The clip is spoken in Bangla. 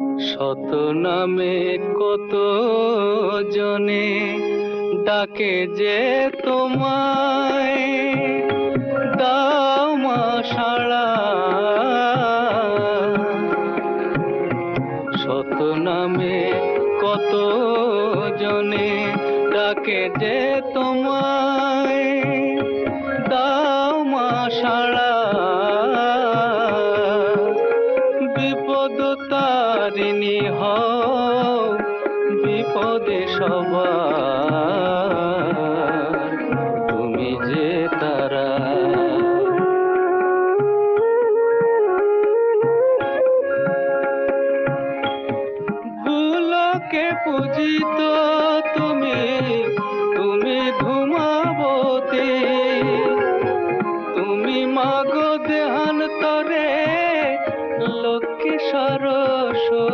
শত নামে কত জনে ডাকে যে তোমায়। দাও মা সাড়া শত নামে কত জনে ডাকে যে তোমায়। দাও মা সাড়া তারিণী হও, বিপদে সবার। তুমি যে তারা। ভুলকে পূজিত তুমি তুমি ধুমাবতী। তুমি মাগ দেহান তরে সরস